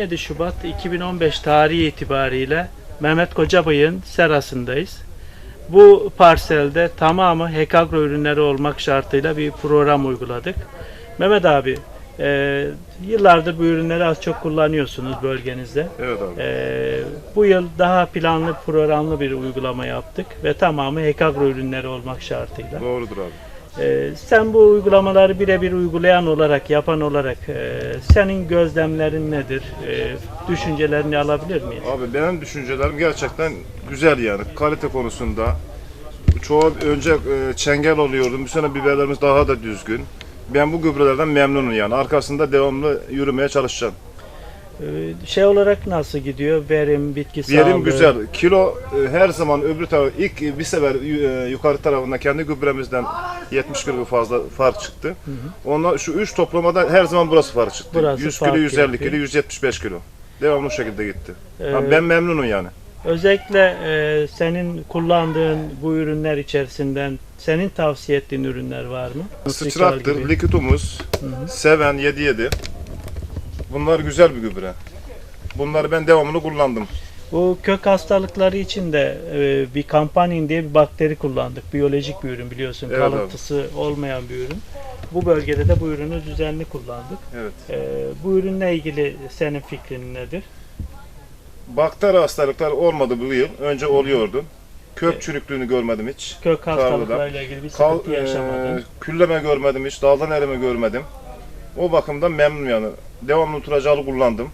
17 Şubat 2015 tarihi itibariyle Mehmet Kocabay'ın serasındayız. Bu parselde tamamı Hekagro ürünleri olmak şartıyla bir program uyguladık. Mehmet abi, e, yıllardır bu ürünleri az çok kullanıyorsunuz bölgenizde. Evet abi. E, bu yıl daha planlı programlı bir uygulama yaptık ve tamamı Hekagro ürünleri olmak şartıyla. Doğrudur abi. Ee, sen bu uygulamaları birebir uygulayan olarak, yapan olarak e, senin gözlemlerin nedir? E, düşüncelerini alabilir miyiz? Abi benim düşüncelerim gerçekten güzel yani. Kalite konusunda. Çoğu önce e, çengel oluyordu. Bu sene biberlerimiz daha da düzgün. Ben bu gübrelerden memnunum yani. Arkasında devamlı yürümeye çalışacağım. Ee, şey olarak nasıl gidiyor? Verim, bitki sağlığı? Verim güzel. Kilo e, her zaman öbür taraf ilk bir sefer e, yukarı tarafında kendi gübremizden 70 kilo fazla fark çıktı. Ondan şu 3 toplamada her zaman burası fark çıktı. Burası 100 fark kilo, 150 yapıyor. kilo, 175 kilo. Devamlı bu şekilde gitti. Ee, ben memnunum yani. Özellikle e, senin kullandığın bu ürünler içerisinden senin tavsiye ettiğin ürünler var mı? Sıçraktır, likitumuz, Hı hı. seven 77. Bunlar güzel bir gübre. Bunları ben devamını kullandım. Bu kök hastalıkları için de e, bir kampanyin diye bir bakteri kullandık. Biyolojik bir ürün biliyorsun. Evet abi. Kalıntısı olmayan bir ürün. Bu bölgede de bu ürünü düzenli kullandık. Evet. E, bu ürünle ilgili senin fikrin nedir? Bakteri hastalıklar olmadı bu yıl. Önce oluyordu. Kök çürüklüğünü görmedim hiç. Kök hastalıklarıyla ilgili bir Kal, sıkıntı yaşamadın. e, külleme görmedim hiç. Daldan erime görmedim. O bakımdan memnunum yani. Devamlı turacalı kullandım.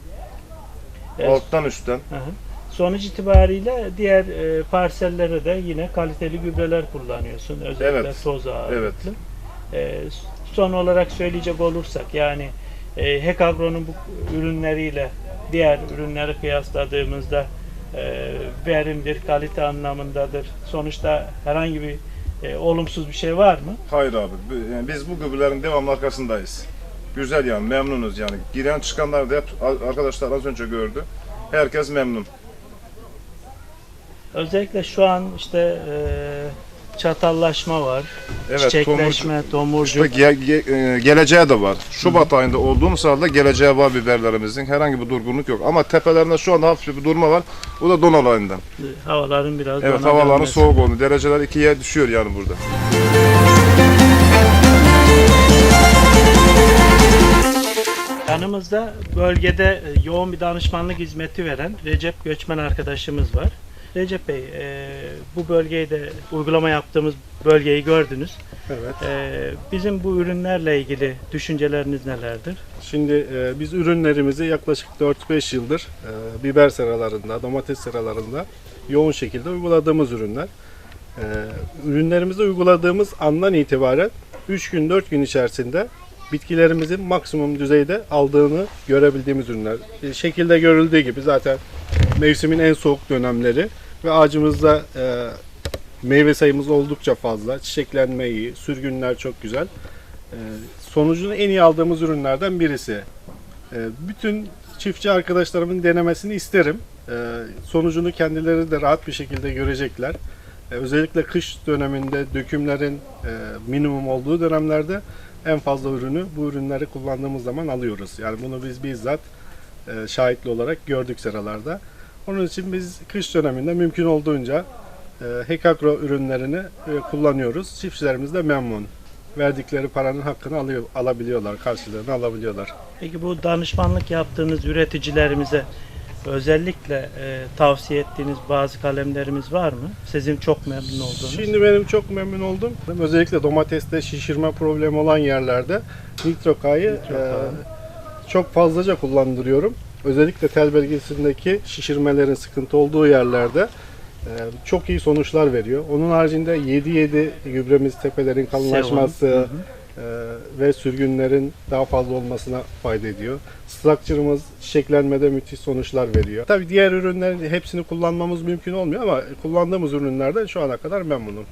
Evet. Alttan üstten. Hı hı. Sonuç itibariyle diğer e, parsellere de yine kaliteli gübreler kullanıyorsun. Özellikle Evet. toz ağırlıklı. Evet. E, son olarak söyleyecek olursak yani e, Hekagro'nun bu ürünleriyle diğer ürünleri kıyasladığımızda e, verimdir, kalite anlamındadır. Sonuçta herhangi bir e, olumsuz bir şey var mı? Hayır abi. yani biz bu gübrelerin devamlı arkasındayız. Güzel yani memnunuz yani. Giren çıkanlar da hep arkadaşlar az önce gördü. Herkes memnun. Özellikle şu an işte e, çatallaşma var, Evet, çiçekleşme, tomurcuk. İşte ge- ge- e, geleceğe de var. Şubat ayında olduğumuz halde geleceğe var biberlerimizin. Herhangi bir durgunluk yok. Ama tepelerinde şu anda hafif bir durma var. O da don olayından. Havaların biraz Evet havaların soğuk oldu. Dereceler ikiye düşüyor yani burada. Yanımızda bölgede e, yoğun bir danışmanlık hizmeti veren Recep Göçmen arkadaşımız var. Recep Bey, e, bu bölgeyi de uygulama yaptığımız bölgeyi gördünüz. Evet. E, bizim bu ürünlerle ilgili düşünceleriniz nelerdir? Şimdi e, biz ürünlerimizi yaklaşık 4-5 yıldır e, biber seralarında, domates seralarında yoğun şekilde uyguladığımız ürünler. E, ürünlerimizi uyguladığımız andan itibaren 3 gün 4 gün içerisinde bitkilerimizin maksimum düzeyde aldığını görebildiğimiz ürünler. E, şekilde görüldüğü gibi zaten mevsimin en soğuk dönemleri ve ağacımızda e, meyve sayımız oldukça fazla. Çiçeklenme iyi, sürgünler çok güzel. Ee, sonucunu en iyi aldığımız ürünlerden birisi. Ee, bütün çiftçi arkadaşlarımın denemesini isterim. Ee, sonucunu kendileri de rahat bir şekilde görecekler. Ee, özellikle kış döneminde dökümlerin e, minimum olduğu dönemlerde en fazla ürünü bu ürünleri kullandığımız zaman alıyoruz. Yani bunu biz bizzat e, şahitli olarak gördük seralarda. Onun için biz kış döneminde mümkün olduğunca e, Hekagro ürünlerini e, kullanıyoruz. Çiftçilerimiz de memnun verdikleri paranın hakkını alıyor, alabiliyorlar, karşılığını alabiliyorlar. Peki bu danışmanlık yaptığınız üreticilerimize özellikle e, tavsiye ettiğiniz bazı kalemlerimiz var mı? Sizin çok memnun olduğunuz. Şimdi benim çok memnun oldum. Özellikle domateste şişirme problemi olan yerlerde Nitroka'yı Nitroka. e, çok fazlaca kullandırıyorum. Özellikle tel belgesindeki şişirmelerin sıkıntı olduğu yerlerde e, çok iyi sonuçlar veriyor. Onun haricinde 7-7 gübremiz tepelerin kalınlaşması, Sevan. Ee, ve sürgünlerin daha fazla olmasına fayda ediyor. Structure'ımız çiçeklenmede müthiş sonuçlar veriyor. Tabii diğer ürünlerin hepsini kullanmamız mümkün olmuyor ama kullandığımız ürünlerden şu ana kadar memnunum.